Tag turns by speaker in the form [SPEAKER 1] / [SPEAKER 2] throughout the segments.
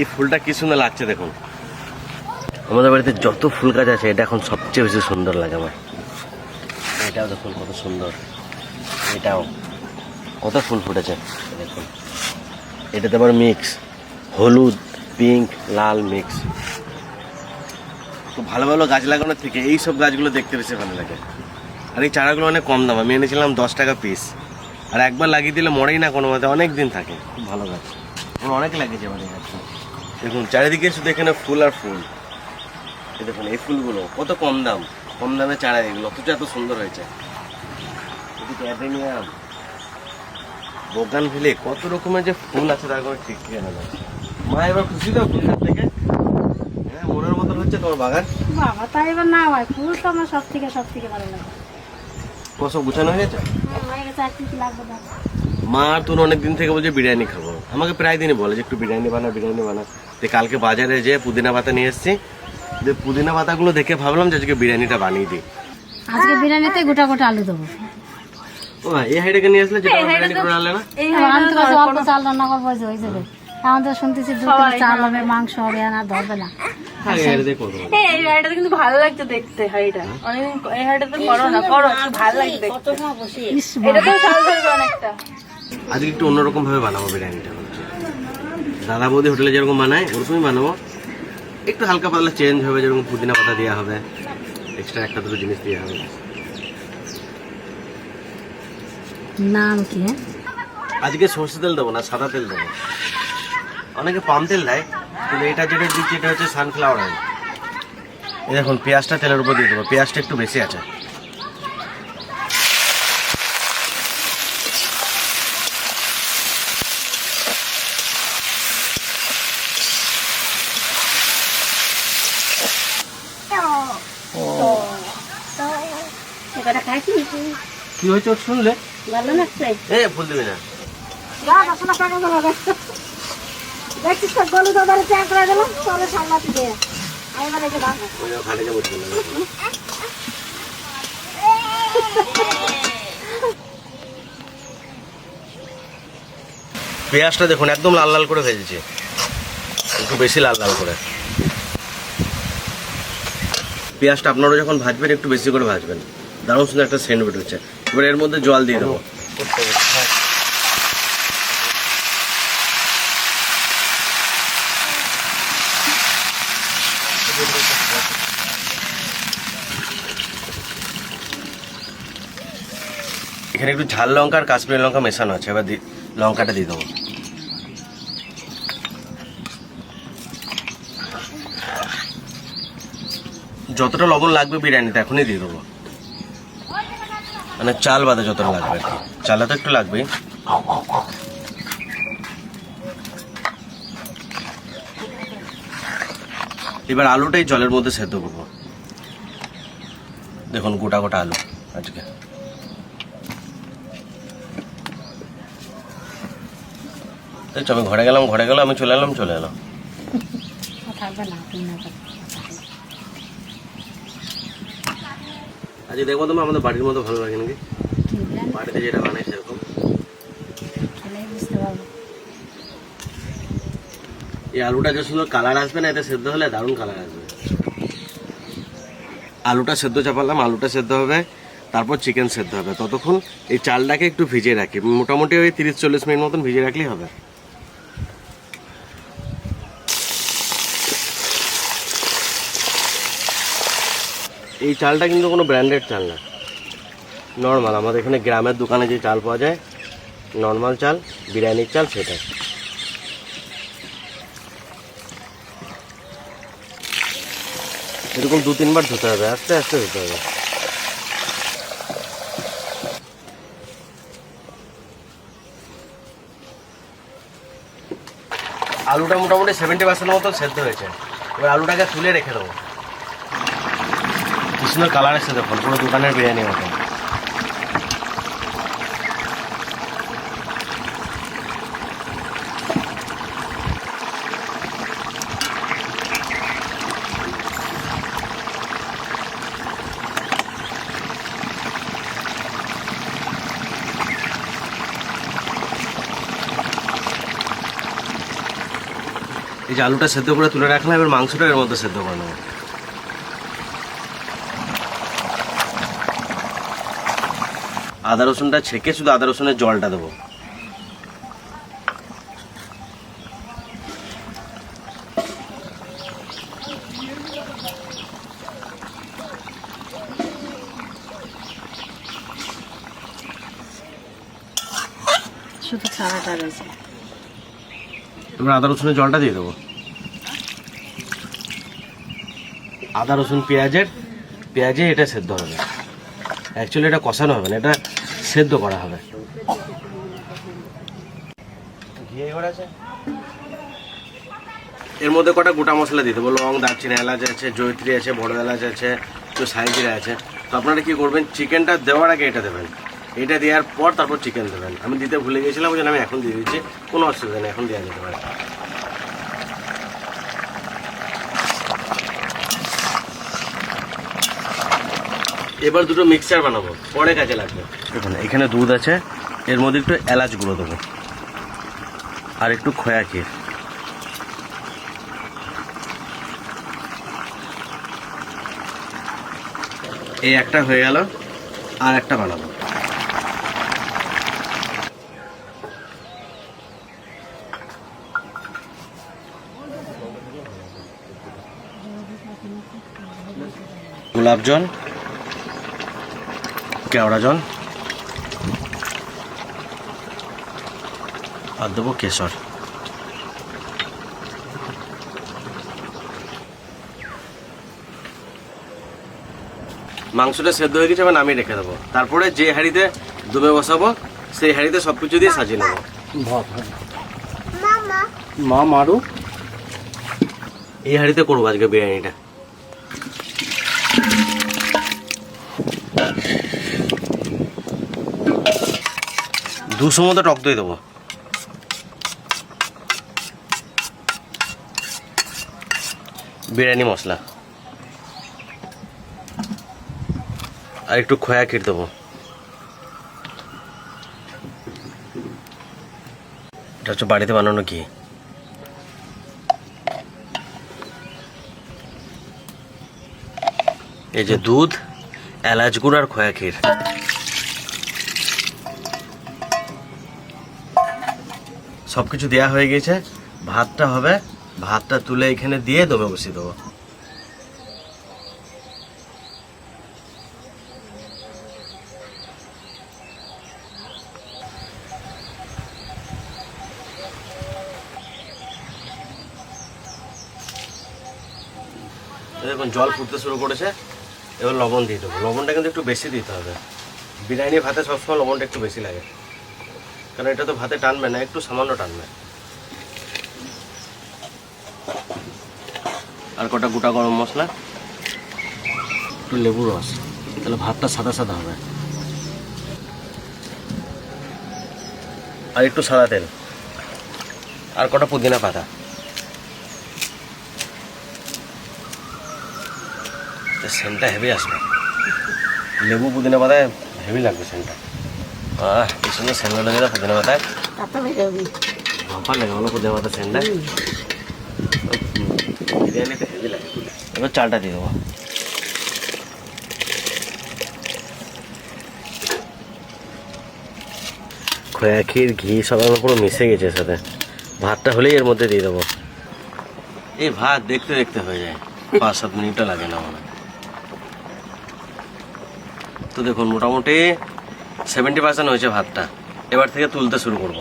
[SPEAKER 1] এই ফুলটা কি সুন্দর লাগছে দেখুন। আমাদের বাড়িতে যত ফুল গাছ আছে, এটা এখন সবচেয়ে বেশি সুন্দর লাগে আমার। এটাও দেখুন কত সুন্দর। এটাও। কত ফুল ফুটেছে, দেখুন। এটাতে আবার মিক্স হলুদ পিঙ্ক লাল মিক্স তো ভালো ভালো গাছ লাগানোর থেকে এই সব গাছগুলো দেখতে বেশি ভালো লাগে। আর এই চারাগুলো অনেক কম দাম। আমি এনেছিলাম দশ টাকা পিস আর একবার লাগিয়ে দিলে মরেই না কোনো মতে অনেক দিন থাকে। খুব ভালো গাছ। আমার অনেক লাগিয়েছে আমার এই গাছটা দেখুন চারিদিকে শুধু এখানে ফুল আর ফুল। এই দেখুন এই ফুলগুলো কত কম দাম। কম দামে চারা এগুলো অথচ এত সুন্দর হয়েছে। এদিকে অ্যাডেনিয়াম। বগান ভেলে কত রকমের যে ফুল আছে তার কোনো ঠিক ঠিকানা নেই। মা এবার খুশি তো ফুল থেকে? হ্যাঁ মনের মতন হচ্ছে তোমার বাগান?
[SPEAKER 2] বাবা তাই এবার না হয়। ফুল তো আমার সব থেকে সব থেকে ভালো লাগে।
[SPEAKER 1] সব গুছানো হয়ে গেছে
[SPEAKER 2] হ্যাঁ, হয়ে গেছে আর কি লাগবে দাও
[SPEAKER 1] মা তোর অনেক দিন থেকে বলছে বিরিয়ানি খাব। আমাকে প্রায় দিনই বলে যে একটু বিরিয়ানি বানা বিরিয়ানি বানা তো কালকে বাজারে যে পুদিনা পাতা নিয়ে এসেছি যে পুদিনা পাতাগুলো দেখে ভাবলাম যে আজকে বিরিয়ানিটা বানিয়ে দিই।
[SPEAKER 2] আজকে বিরিয়ানিতে গোটা গোটা আলু দেবো।
[SPEAKER 1] ও এই হাইটাকে নিয়ে আসলে যেটা বিরিয়ানি করে আনলে না?
[SPEAKER 2] আমি তো অল্প চাল রান্না করব যে হয়ে যাবে তো শুনতেছি দু কিলো চাল হবে মাংস হবে আর আর ধরবে না।
[SPEAKER 1] হ্যাঁ এই
[SPEAKER 3] এই এই কিন্তু ভালো লাগছে দেখতে হাড়িটা। অনেকদিন এই হাড়িটা তো করো না করো ভালো লাগছে এটা তো ঝাল ধরবে অনেকটা।
[SPEAKER 1] আজকে একটু অন্যরকম ভাবে বানাবো বিরিয়ানিটা ভাবছি দাদা বৌদি হোটেলে যেরকম বানায় ওরকমই বানাবো। একটু হালকা পাতলা চেঞ্জ হবে যেরকম পুদিনা পাতা দেওয়া হবে। এক্সট্রা একটা দুটো জিনিস দেওয়া হবে।
[SPEAKER 2] নাম কি হ্যাঁ?
[SPEAKER 1] আজকে সর্ষে তেল দেবো না সাদা তেল দেবো। অনেকে পাম তেল দেয় কিন্তু এটা যেটা দিচ্ছি এটা হচ্ছে সানফ্লাওয়ার অয়েল এই দেখুন পেঁয়াজটা তেলের উপর দিয়ে দেবো। পেঁয়াজটা একটু বেশি আছে। কি হয়েছে শুনলে?
[SPEAKER 2] ভালো লাগছে?
[SPEAKER 1] এ ফুল দিবি না।
[SPEAKER 2] দেখছিস তো গলু দাদারে চ্যাং করে দিলাম সামলাতে দিয়ে আমি মানে
[SPEAKER 1] যাব। পেঁয়াজটা দেখুন একদম লাল লাল করে ভেজেছে। একটু বেশি লাল লাল করে। পেঁয়াজটা আপনারা যখন ভাজবেন একটু বেশি করে ভাজবেন। দারুণ সুন্দর একটা সেন্ট বেরোচ্ছে এবার এর মধ্যে জল দিয়ে দেবো। এখানে একটু ঝাল লঙ্কা আর কাশ্মীরি লঙ্কা মেশানো আছে, এবার লঙ্কাটা দিয়ে দেবো। যতটা লবণ লাগবে বিরিয়ানিতে, এখনই দিয়ে দেবো। মানে চাল বাদে যতটা লাগবে আর কি। চালটা তো একটু লাগবেই। এবার আলুটাই জলের মধ্যে সেদ্ধ করব। দেখুন, গোটা গোটা আলু আজকে। আমি ঘরে গেলাম ঘরে গেলাম আমি চলে এলাম চলে এলাম
[SPEAKER 2] থাকবে না তুই না থাকবে।
[SPEAKER 1] আজকে দেখব তোমার আমাদের বাড়ির মতো ভালো লাগে নাকি? বাড়িতে যেটা বানাই সেরকম। এই আলুটা যে সুন্দর কালার আসবে না এটা সেদ্ধ হলে দারুণ কালার আসবে। আলুটা সেদ্ধ চাপালাম আলুটা সেদ্ধ হবে তারপর চিকেন সেদ্ধ হবে। ততক্ষণ এই চালটাকে একটু ভিজিয়ে রাখি। মোটামুটি ওই তিরিশ চল্লিশ মিনিট মতন ভিজিয়ে রাখলেই হবে। এই চালটা কিন্তু কোনো ব্র্যান্ডেড চাল না। নর্মাল আমাদের এখানে গ্রামের দোকানে যে চাল পাওয়া যায় নর্মাল চাল, বিরিয়ানির চাল সেটা এরকম দু তিনবার ধুতে হবে, আস্তে আস্তে ধুতে হবে। আলুটা মোটামুটি সেভেন্টি পার্সেন্ট মতো সেদ্ধ হয়েছে। এবার আলুটাকে তুলে রেখে দেবো। কি সুন্দর কালার আসছে দেখুন, পুরো দোকানের বিরিয়ানি মতো এই যে আলুটা সেদ্ধ করে তুলে রাখলাম, এবার মাংসটা এর মধ্যে সেদ্ধ করে নেব। আদা রসুনটা ছেঁকে শুধু আদা রসুনের জলটা দেবো।
[SPEAKER 2] শুধু ছানাটা রয়েছে।
[SPEAKER 1] এবার আদা রসুনের জলটা দিয়ে দেবো। আদা রসুন পেঁয়াজের পেঁয়াজে এটা সেদ্ধ হবে। অ্যাকচুয়ালি এটা কষানো হবে না, এটা সেদ্ধ করা হবে। এর মধ্যে কটা গোটা মশলা দিয়ে দেবো লং দারচিনি, এলাচ আছে, জয়ত্রী আছে, বড় এলাচ আছে তো সাইজিরা আছে। তো আপনারা কি করবেন, চিকেনটা দেওয়ার আগে এটা দেবেন। এটা দেওয়ার পর তারপর চিকেন দেবেন। আমি দিতে ভুলে গেছিলাম, ওই আমি এখন দিয়ে দিচ্ছি। কোনো অসুবিধা নেই, এখন দেওয়া যেতে পারে। এবার দুটো মিক্সচার বানাবো, পরে কাজে লাগবে। দেখুন, এখানে দুধ আছে, এর মধ্যে একটু এলাচ গুঁড়ো দেবো। আর একটু খোয়া ক্ষীর। এই একটা হয়ে গেল, আর একটা বানাবো। গোলাপ জল কেওড়া জল আর দেবো কেশর। মাংসটা সেদ্ধ হয়ে গেছে এবার নামিয়ে রেখে দেবো। তারপরে যে হাঁড়িতে দুবে বসাবো সেই হাঁড়িতে সব কিছু দিয়ে সাজিয়ে নেব।
[SPEAKER 4] মা মারু?
[SPEAKER 1] এই হাঁড়িতে করব আজকে বিরিয়ানিটা। দুশো মতো টক দই দেবো। বিরিয়ানি মশলা। আর একটু খোয়া ক্ষীর দেবো। এটা হচ্ছে বাড়িতে বানানো ঘি। এই যে দুধ, এলাচ গুড় আর খোয়া ক্ষীর। সব কিছু দেওয়া হয়ে গেছে। ভাতটা হবে, ভাতটা তুলে এখানে দিয়ে দমে বসিয়ে দেবো। দেখুন, জল ফুটতে শুরু করেছে। এবার লবণ দিয়ে দেবো। লবণটা কিন্তু একটু বেশি দিতে হবে। বিরিয়ানি, ভাতে সবসময় লবণটা একটু বেশি লাগে। কারণ এটা তো ভাতে টানবে না একটু সামান্য টানবে। আর কটা গোটা গরম মশলা? একটু লেবু রস তাহলে ভাতটা সাদা সাদা হবে। আর একটু সাদা তেল। আর কটা পুদিনা পাতা। সেন্টটা হেভি আসবে। লেবু পুদিনা পাতায় হেভি লাগবে সেন্টটা। কি সুন্দর সেন্ট লেগে যায় পুদিনা পাতায়
[SPEAKER 2] তাতে
[SPEAKER 1] লাগে বলো পুদিনা পাতা সেন্টটা বিরিয়ানিতে হেভি লাগে। এবার চালটা দিয়ে দেবো খোয়া ক্ষীর ঘি সব আমার পুরো মিশে গেছে এর সাথে ভাতটা হলেই এর মধ্যে দিয়ে দেবো। এই ভাত দেখতে দেখতে হয়ে যায়। পাঁচ সাত মিনিটও লাগে না মনে। তো দেখুন মোটামুটি সেভেন্টি পার্সেন্ট হয়েছে ভাতটা। এবার থেকে তুলতে শুরু করব।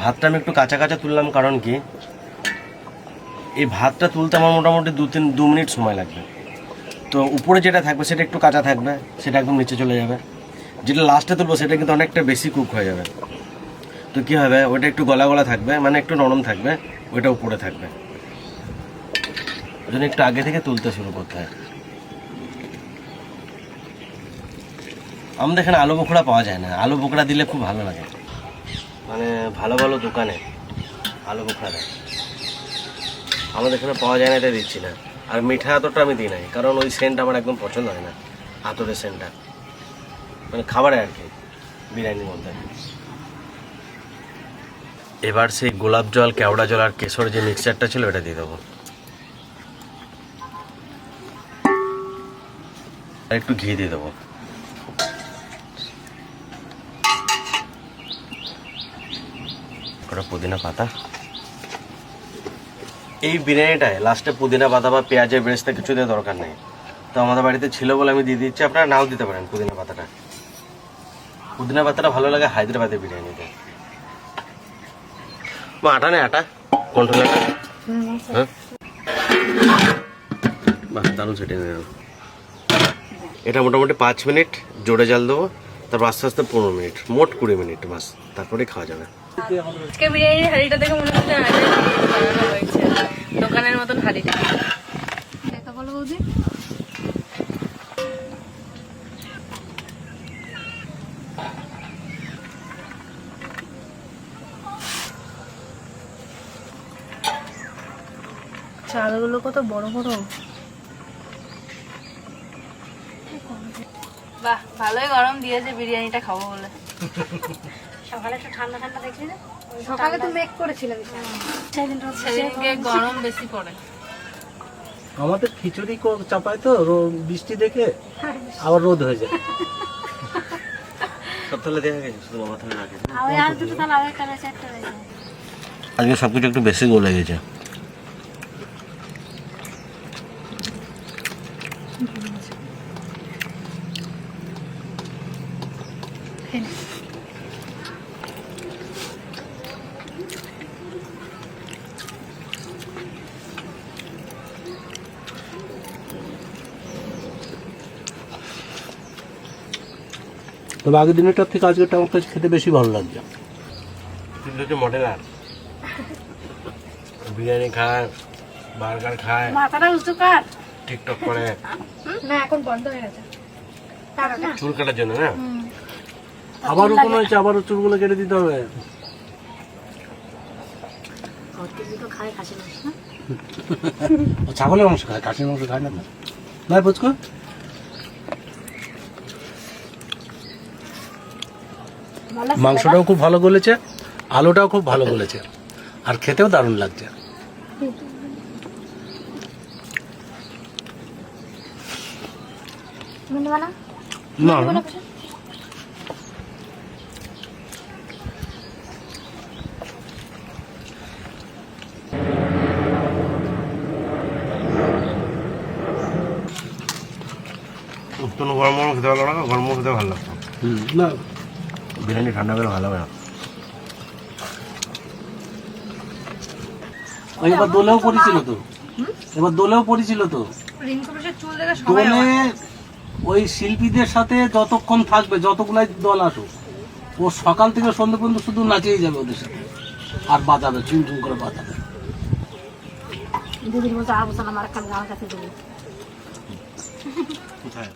[SPEAKER 1] ভাতটা আমি একটু কাঁচা কাঁচা তুললাম, কারণ কি? এই ভাতটা তুলতে আমার মোটামুটি দু তিন দু মিনিট সময় লাগবে। তো উপরে যেটা থাকবে, সেটা একটু কাঁচা থাকবে, সেটা একদম নিচে চলে যাবে। যেটা লাস্টে তুলবো, সেটা কিন্তু অনেকটা বেশি কুক হয়ে যাবে। তো কী হবে? ওটা একটু গলা গলা থাকবে মানে একটু নরম থাকবে, ওইটা উপরে থাকবে। ওই জন্য একটু আগে থেকে তুলতে শুরু করতে হয়। আমাদের এখানে আলু বোখরা পাওয়া যায় না। আলু বোখরা দিলে খুব ভালো লাগে। মানে ভালো ভালো দোকানে আলু বোখরা দেয়। আমাদের এখানে পাওয়া যায় না, এটা দিচ্ছি না। আর মিঠা আতরটা আমি দিই নাই, কারণ ওই সেন্ট আমার একদম পছন্দ হয় না, আতরের সেন্টটা মানে খাবারে আর কি, বিরিয়ানির মধ্যে। এবার সেই গোলাপ জল, কেওড়া জল আর কেশর যে মিক্সচারটা ছিল, ওটা দিয়ে দেবো। একটু ঘি দিয়ে দেবো। কটা পুদিনা পাতা। এই বিরিয়ানিটায় লাস্টে পুদিনা পাতা বা পেঁয়াজের বেরেস্তা কিছু দিয়ে দরকার নেই। তো আমাদের বাড়িতে ছিল বলে আমি দিয়ে দিচ্ছি। আপনারা নাও দিতে পারেন পুদিনা পাতাটা। পুদিনা পাতাটা ভালো লাগে হায়দ্রাবাদের বিরিয়ানিতে। মা আটা নেই আটা। কন্ট্রোল হ্যাঁ? বাহ দারুণ সেটে নিলাম এটা মোটামুটি পাঁচ মিনিট জোরে জাল দেবো। তারপর আস্তে আস্তে পনেরো মিনিট মোট কুড়ি মিনিট বাস। তারপরে খাওয়া যাবে।
[SPEAKER 3] আজকে বিরিয়ানির হাঁড়িটা দেখে মনে হচ্ছে আগের বিরিয়ানি বানানো হয়েছে। দোকানের মতন হাঁড়িটা।
[SPEAKER 2] দেখা বলো বৌদি।
[SPEAKER 3] চালগুলো কত বড় বড়। বাহ ভালোই গরম দিয়েছে বিরিয়ানিটা খাব বলে।
[SPEAKER 2] সকালে একটু ঠান্ডা ঠান্ডা দেখছি না? সকালে তো মেঘ করেছিল
[SPEAKER 3] সেদিনকে গরম বেশি পড়ে।
[SPEAKER 4] আমাদের খিচুড়ি কো- চাপায় তো বৃষ্টি দেখে আবার রোদ হয়ে যায়।
[SPEAKER 2] হয়ে
[SPEAKER 1] আজকে সব কিছু একটু বেশি গলে গেছে।
[SPEAKER 4] তবে আগের দিনেরটার থেকে আজকেরটা আমার কাছে খেতে বেশি ভালো লাগছে।
[SPEAKER 1] কিন্তু হচ্ছে মডেলার বিরিয়ানি খায় বার্গার খায়
[SPEAKER 2] মাথাটা উঁচু কাট
[SPEAKER 1] টিকটক করে।
[SPEAKER 2] না এখন বন্ধ হয়ে গেছে।
[SPEAKER 1] চুল কাটার জন্য না?
[SPEAKER 4] আবারও কোনো হয়েছে আবারও চুলগুলো কেটে দিতে হবে।
[SPEAKER 2] না?
[SPEAKER 4] ছাগলের মাংস খায় কাশির মাংস খায় না নয় পুচকো? মাংসটাও খুব ভালো গলেছে আলুটাও খুব ভালো গলেছে আর খেতেও দারুণ লাগছে।
[SPEAKER 2] না?
[SPEAKER 1] কোনো গরম গরম খেতে ভালো লাগে গরম গরম খেতে ভালো লাগতো
[SPEAKER 4] না।
[SPEAKER 1] বিরিয়ানি ঠান্ডা করে ভালো হবে না
[SPEAKER 4] এবার দোলেও পড়েছিল তো। এবার দোলেও পড়েছিল তো। দোলে ওই শিল্পীদের সাথে যতক্ষণ থাকবে যতগুলাই দল আসুক ও সকাল থেকে সন্ধ্যে পর্যন্ত শুধু নাচেই যাবে ওদের সাথে। আর বাজাবে চুন চুন করে বাজাবে।
[SPEAKER 2] দিদির আর বলছে আমার একটা আমার কাছে দেবে।
[SPEAKER 1] কোথায়?